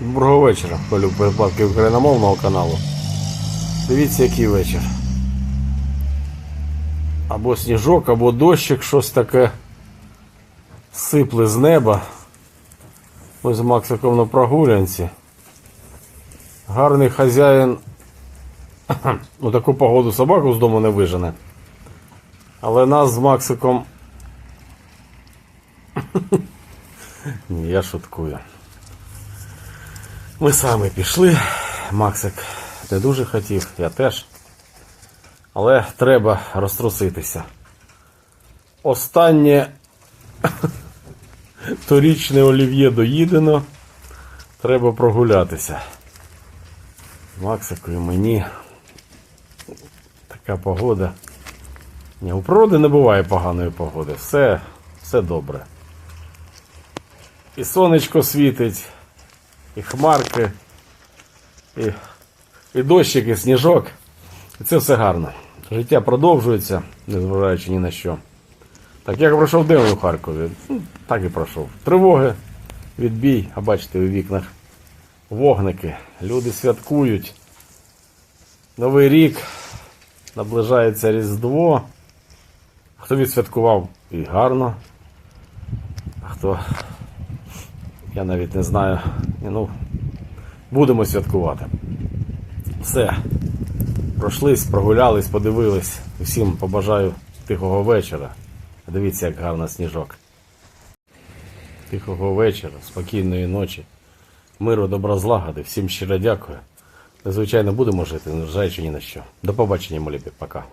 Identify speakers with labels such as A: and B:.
A: Доброго вечора, полюб перепадки україномовного каналу. Дивіться, який вечір. Або сніжок, або дощик, щось таке сипле з неба. Ми з Максиком на прогулянці. Гарний хазяїн. Ну, таку погоду собаку з дому не вижене. Але нас з Максиком. Ні, я шуткую. Ми самі пішли. Максик не дуже хотів, я теж. Але треба розтруситися. Останнє торічне олів'є доїдено. Треба прогулятися. Максику і мені. Така погода. Ні, у природи не буває поганої погоди. Все, все добре. І сонечко світить, і хмарки, і, і дощик, і сніжок. І це все гарно. Життя продовжується, незважаючи ні на що. Так як пройшов день у Харкові, ну, так і пройшов. Тривоги, відбій, а бачите, у вікнах вогники. Люди святкують. Новий рік, наближається Різдво. Хто відсвяткував і гарно, а хто я навіть не знаю. Ну, будемо святкувати. Все. Пройшлись, прогулялись, подивились. Всім побажаю тихого вечора. Дивіться, як гарно сніжок. Тихого вечора, спокійної ночі, миру, добра злагоди. Всім щиро дякую. Незвичайно будемо жити, незважаючи ні на що. До побачення, молі. Пока.